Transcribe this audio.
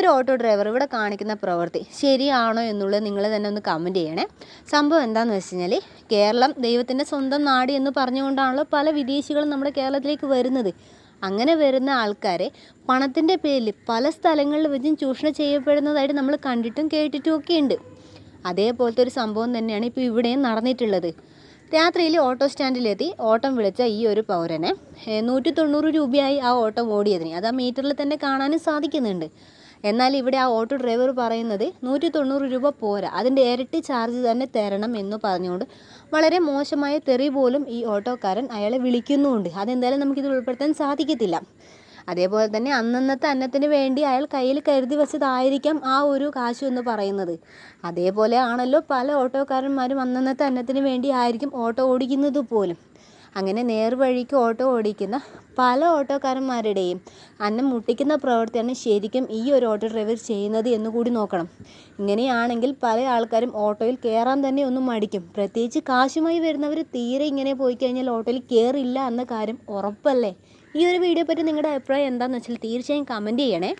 ഒരു auto driver ഇവിടെ കാണിക്കുന്ന പ്രവൃത്തി ശരിയാണോ എന്നുള്ളത് നിങ്ങൾ തന്നെ ഒന്ന് കമന്റ് ചെയ്യണേ. സംഭവം എന്താണെന്ന് വെച്ച് കഴിഞ്ഞാൽ കേരളം ദൈവത്തിന്റെ സ്വന്തം നാട് എന്ന് പറഞ്ഞുകൊണ്ടാണല്ലോ പല വിദേശികളും നമ്മുടെ കേരളത്തിലേക്ക് വരുന്നത്. അങ്ങനെ വരുന്ന ആൾക്കാരെ പണത്തിന്റെ പേരിൽ പല സ്ഥലങ്ങളിൽ വെച്ചും ചൂഷണം ചെയ്യപ്പെടുന്നതായിട്ട് നമ്മൾ കണ്ടിട്ടും കേട്ടിട്ടും ഒക്കെ ഉണ്ട്. അതേപോലത്തെ ഒരു സംഭവം തന്നെയാണ് ഇപ്പോൾ ഇവിടെയും നടന്നിട്ടുള്ളത്. രാത്രിയിൽ ഓട്ടോ സ്റ്റാൻഡിലെത്തി ഓട്ടം വിളിച്ച ഈ ഒരു പൗരനെ നൂറ്റി തൊണ്ണൂറ് രൂപയായി ആ ഓട്ടം ഓടിയതിന്. അത് ആ മീറ്ററിൽ തന്നെ കാണാനും സാധിക്കുന്നുണ്ട്. എന്നാൽ ഇവിടെ ആ ഓട്ടോ ഡ്രൈവർ പറയുന്നത് നൂറ്റി തൊണ്ണൂറ് രൂപ പോരാ. അതിന്റെ ഇരട്ടി ചാർജ് തന്നെ തരണം എന്ന് പറഞ്ഞുകൊണ്ട് വളരെ മോശമായ തെറി പോലും ഈ ഓട്ടോക്കാരൻ അയാളെ വിളിക്കുന്നുമുണ്ട്. അതെന്തായാലും നമുക്കിത് ഉൾപ്പെടുത്താൻ സാധിക്കത്തില്ല. അതേപോലെ തന്നെ അന്നന്നത്തെ അന്നത്തിന് വേണ്ടി അയാൾ കയ്യിൽ കരുതി വെച്ചതായിരിക്കാം ആ ഒരു കാശു എന്ന് പറയുന്നത്. അതേപോലെ ആണല്ലോ പല ഓട്ടോക്കാരന്മാരും അന്നന്നത്തെ അന്നത്തിന് വേണ്ടി ആയിരിക്കും ഓട്ടോ ഓടിക്കുന്നത് പോലും. അങ്ങനെ നേർവഴിക്ക് ഓട്ടോ ഓടിക്കുന്ന പല ഓട്ടോക്കാരന്മാരുടെയും അന്നം മുട്ടിക്കുന്ന പ്രവൃത്തിയാണ് ശരിക്കും ഈ ഒരു ഓട്ടോ ഡ്രൈവർ ചെയ്യുന്നത് എന്ന് കൂടി നോക്കണം. ഇങ്ങനെയാണെങ്കിൽ പല ആൾക്കാരും ഓട്ടോയിൽ കയറാൻ തന്നെ ഒന്നും മടിക്കും. പ്രത്യേകിച്ച് കാശുമായി വരുന്നവർ തീരെ ഇങ്ങനെ പോയി കഴിഞ്ഞാൽ ഓട്ടോയിൽ കയറില്ല എന്ന കാര്യം ഉറപ്പല്ലേ? ഈ ഒരു വീഡിയോ പറ്റി നിങ്ങളുടെ അഭിപ്രായം എന്താണെന്ന് വെച്ചാൽ തീർച്ചയായും കമന്റ് ചെയ്യണേ.